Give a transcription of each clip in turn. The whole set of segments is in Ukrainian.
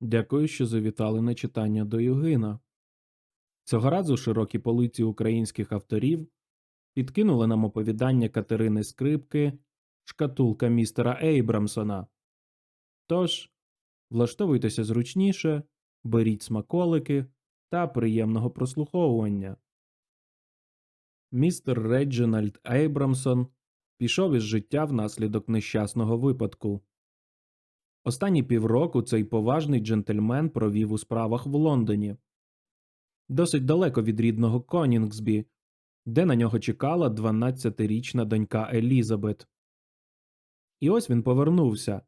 Дякую, що завітали на читання до Югина. Цього разу широкі полиці українських авторів підкинули нам оповідання Катерини Скрипки Шкатулка містера Ейбрамсона. Тож, влаштовуйтеся зручніше, беріть смаколики та приємного прослуховування. Містер Реджинальд Ейбрамсон пішов із життя внаслідок нещасного випадку. Останні півроку цей поважний джентльмен провів у справах в Лондоні, досить далеко від рідного Конінгсбі, де на нього чекала 12-річна донька Елізабет. І ось він повернувся,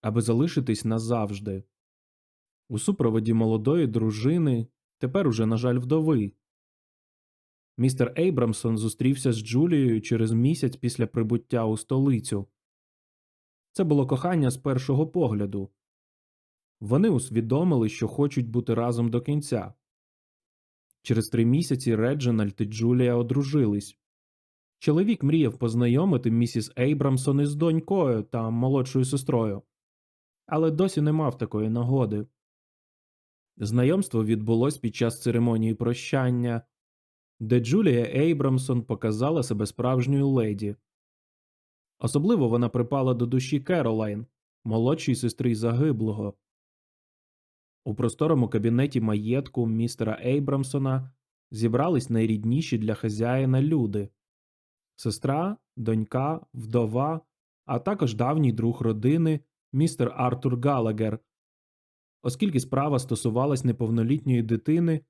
аби залишитись назавжди. У супроводі молодої дружини, тепер уже, на жаль, вдови. Містер Ейбрамсон зустрівся з Джулією через місяць після прибуття у столицю. Це було кохання з першого погляду. Вони усвідомили, що хочуть бути разом до кінця. Через три місяці Реджинальд і Джулія одружились. Чоловік мріяв познайомити місіс Ейбрамсон із донькою та молодшою сестрою, але досі не мав такої нагоди. Знайомство відбулось під час церемонії прощання, де Джулія Ейбрамсон показала себе справжньою леді. Особливо вона припала до душі Керолайн, молодшій сестри загиблого. У просторому кабінеті маєтку містера Ейбрамсона зібрались найрідніші для хазяїна люди сестра, донька, вдова, а також давній друг родини містер Артур Галагер. Оскільки справа стосувалась неповнолітньої дитини,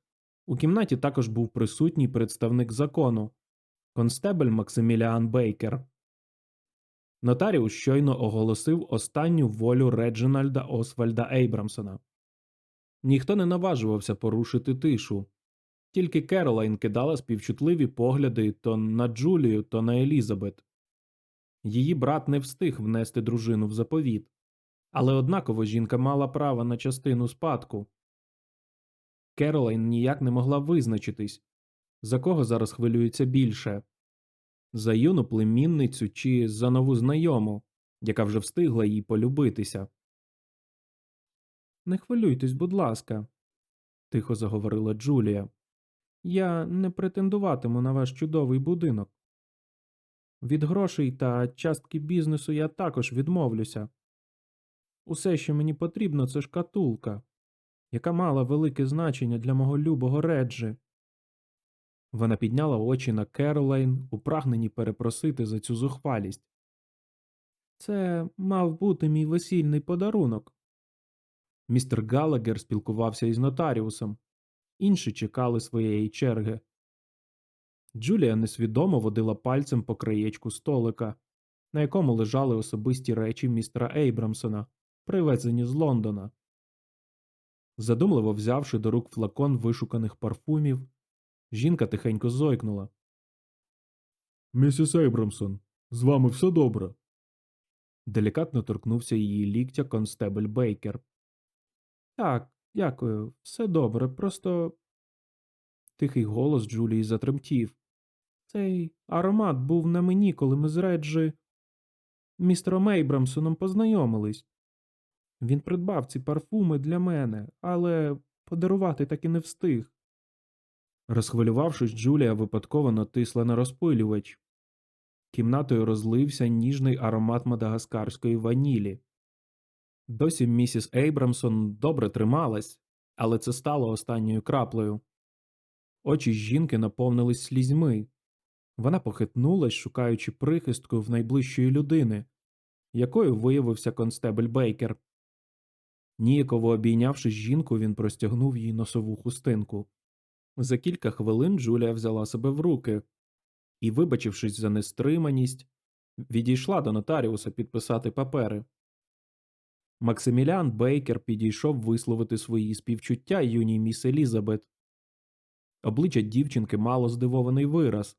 у кімнаті також був присутній представник закону констебель Максиміліан Бейкер. Нотаріус щойно оголосив останню волю Реджинальда Освальда Ейбрамсона. Ніхто не наважувався порушити тишу, тільки Керолайн кидала співчутливі погляди то на Джулію, то на Елізабет. Її брат не встиг внести дружину в заповіт, але однаково жінка мала право на частину спадку. Керолайн ніяк не могла визначитись, за кого зараз хвилюється більше за юну племінницю чи за нову знайому, яка вже встигла їй полюбитися. Не хвилюйтесь, будь ласка, тихо заговорила Джулія. Я не претендуватиму на ваш чудовий будинок. Від грошей та частки бізнесу я також відмовлюся. Усе, що мені потрібно, це шкатулка, яка мала велике значення для мого любого Реджі. Вона підняла очі на Керолайн, у прагненні перепросити за цю зухвалість. Це мав бути мій весільний подарунок. Містер Галагер спілкувався із нотаріусом, інші чекали своєї черги. Джулія несвідомо водила пальцем по краєчку столика, на якому лежали особисті речі містера Ейбрамсона, привезені з Лондона. Задумливо взявши до рук флакон вишуканих парфумів, жінка тихенько зойкнула. Місіс Ейбрамсон, з вами все добре. Делікатно торкнувся її ліктя констебель Бейкер. Так, дякую, все добре, просто. Тихий голос Джулії затремтів. Цей аромат був на мені, коли ми з Реджі містером Ейбрамсоном познайомились. Він придбав ці парфуми для мене, але подарувати так і не встиг. Розхвилювавшись, Джулія випадково натисла на розпилювач. Кімнатою розлився ніжний аромат мадагаскарської ванілі. Досі місіс Ейбрамсон добре трималась, але це стало останньою краплею. Очі жінки наповнились слізьми. Вона похитнулась, шукаючи прихистку в найближчої людини, якою виявився констебель Бейкер. Ніяково обійнявши жінку, він простягнув їй носову хустинку. За кілька хвилин Джулія взяла себе в руки і, вибачившись за нестриманість, відійшла до нотаріуса підписати папери. Максиміліан Бейкер підійшов висловити свої співчуття юній міс Елізабет. Обличчя дівчинки мало здивований вираз.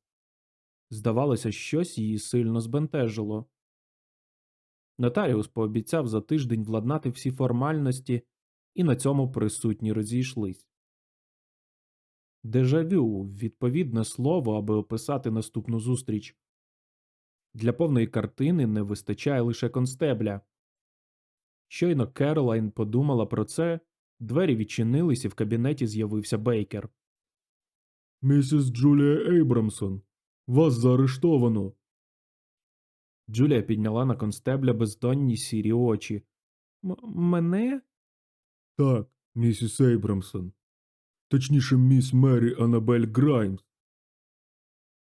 Здавалося, щось її сильно збентежило. Нотаріус пообіцяв за тиждень владнати всі формальності, і на цьому присутні розійшлись. Дежавю відповідне слово, аби описати наступну зустріч. Для повної картини не вистачає лише констебля. Щойно Керолайн подумала про це, Двері відчинились, і в кабінеті з'явився Бейкер. Місіс Джулія Ейбрамсон, вас заарештовано. Джулія підняла на констебля бездонні сірі очі. М- мене? Так, місіс Ейбрамсон. Точніше, міс Мері Анабель Граймс.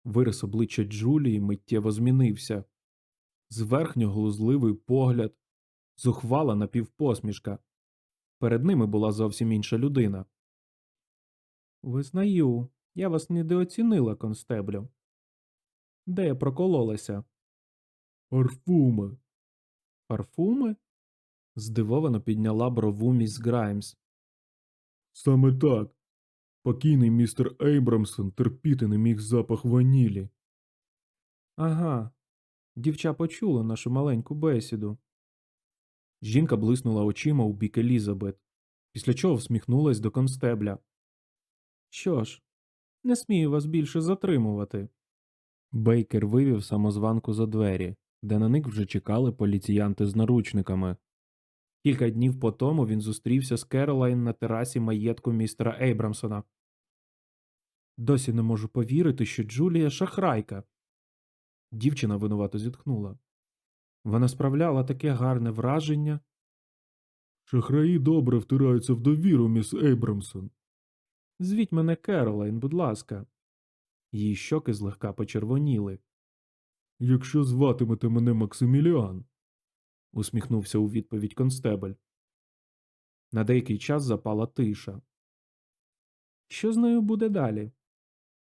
Вирис обличчя Джулії миттєво змінився. Зверхньо глузливий погляд, зухвала напівпосмішка. Перед ними була зовсім інша людина. Визнаю, я вас недооцінила, констеблю. Де я прокололася? Парфуми. Парфуми? Здивовано підняла брову міс Граймс. Саме так. Покійний містер Ейбрамсон терпіти не міг запах ванілі. Ага. Дівча почула нашу маленьку бесіду. Жінка блиснула очима у бік Елізабет, після чого всміхнулась до констебля. Що ж, не смію вас більше затримувати. Бейкер вивів самозванку за двері, де на них вже чекали поліціянти з наручниками. Кілька днів по тому він зустрівся з Керолайн на терасі маєтку містера Ейбрамсона. Досі не можу повірити, що Джулія шахрайка. Дівчина винувато зітхнула. Вона справляла таке гарне враження. Шахраї добре втираються в довіру, міс Ейбрамсон. Звіть мене Керолайн, будь ласка. Її щоки злегка почервоніли, Якщо зватимете мене Максиміліан, усміхнувся у відповідь констебель. На деякий час запала тиша. Що з нею буде далі?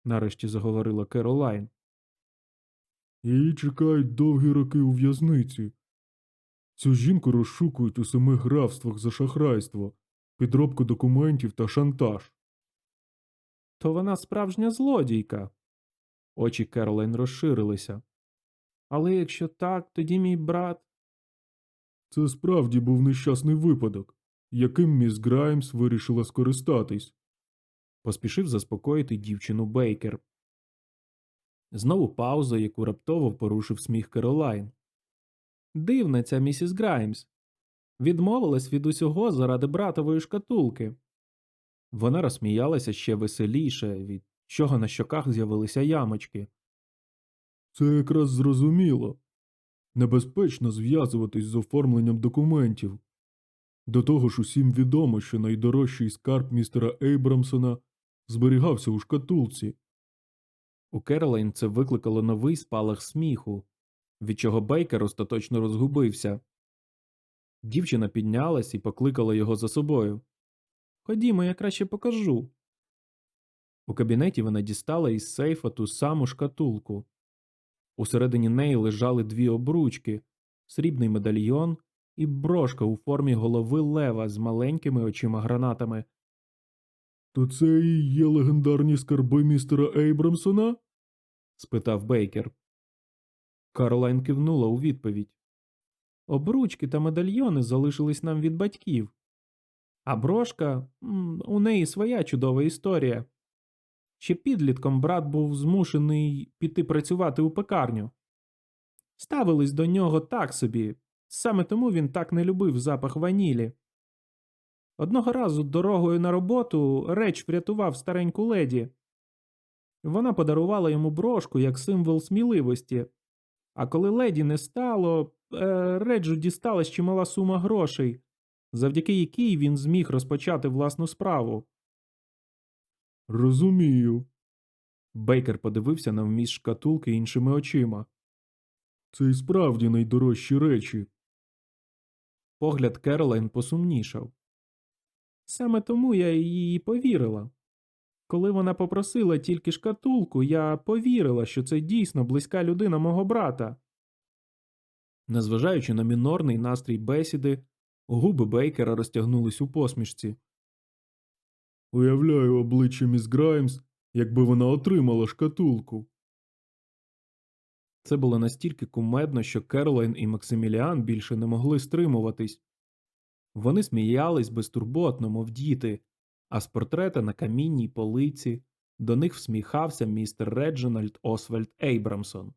нарешті заговорила Керолайн. її чекають довгі роки у в'язниці. Цю жінку розшукують у самих графствах за шахрайство, підробку документів та шантаж. То вона справжня злодійка. Очі Керолайн розширилися. Але якщо так, тоді мій брат. Це справді був нещасний випадок, яким міс Граймс вирішила скористатись. поспішив заспокоїти дівчину Бейкер. Знову пауза, яку раптово порушив сміх Керолайн. Дивна ця місіс Граймс. Відмовилась від усього заради братової шкатулки. Вона розсміялася ще веселіше, від чого на щоках з'явилися ямочки. Це якраз зрозуміло. Небезпечно зв'язуватись з оформленням документів. До того ж усім відомо, що найдорожчий скарб містера Ейбрамсона зберігався у шкатулці. У Керолайн це викликало новий спалах сміху, від чого Бейкер остаточно розгубився. Дівчина піднялась і покликала його за собою. Ходімо, я краще покажу. У кабінеті вона дістала із сейфа ту саму шкатулку. Усередині неї лежали дві обручки, срібний медальйон і брошка у формі голови лева з маленькими очима гранатами. То це і є легендарні скарби містера Ейбрамсона? спитав Бейкер. Каролайн кивнула у відповідь. Обручки та медальйони залишились нам від батьків. А брошка у неї своя чудова історія. Ще підлітком брат був змушений піти працювати у пекарню. Ставились до нього так собі, саме тому він так не любив запах ванілі. Одного разу дорогою на роботу реч врятував стареньку леді. Вона подарувала йому брошку як символ сміливості. А коли леді не стало, е, Реджу дісталась чимала сума грошей, завдяки якій він зміг розпочати власну справу. Розумію. Бейкер подивився на вміст шкатулки іншими очима. Це і справді найдорожчі речі. Погляд Керолайн посумнішав. Саме тому я їй повірила. Коли вона попросила тільки шкатулку, я повірила, що це дійсно близька людина мого брата. Незважаючи на мінорний настрій бесіди, губи Бейкера розтягнулись у посмішці. Уявляю обличчя міс Граймс, якби вона отримала шкатулку. Це було настільки кумедно, що Керолайн і Максиміліан більше не могли стримуватись. Вони сміялись безтурботно, мов діти, а з портрета на камінній полиці до них всміхався містер Реджинальд Освальд Ейбрамсон.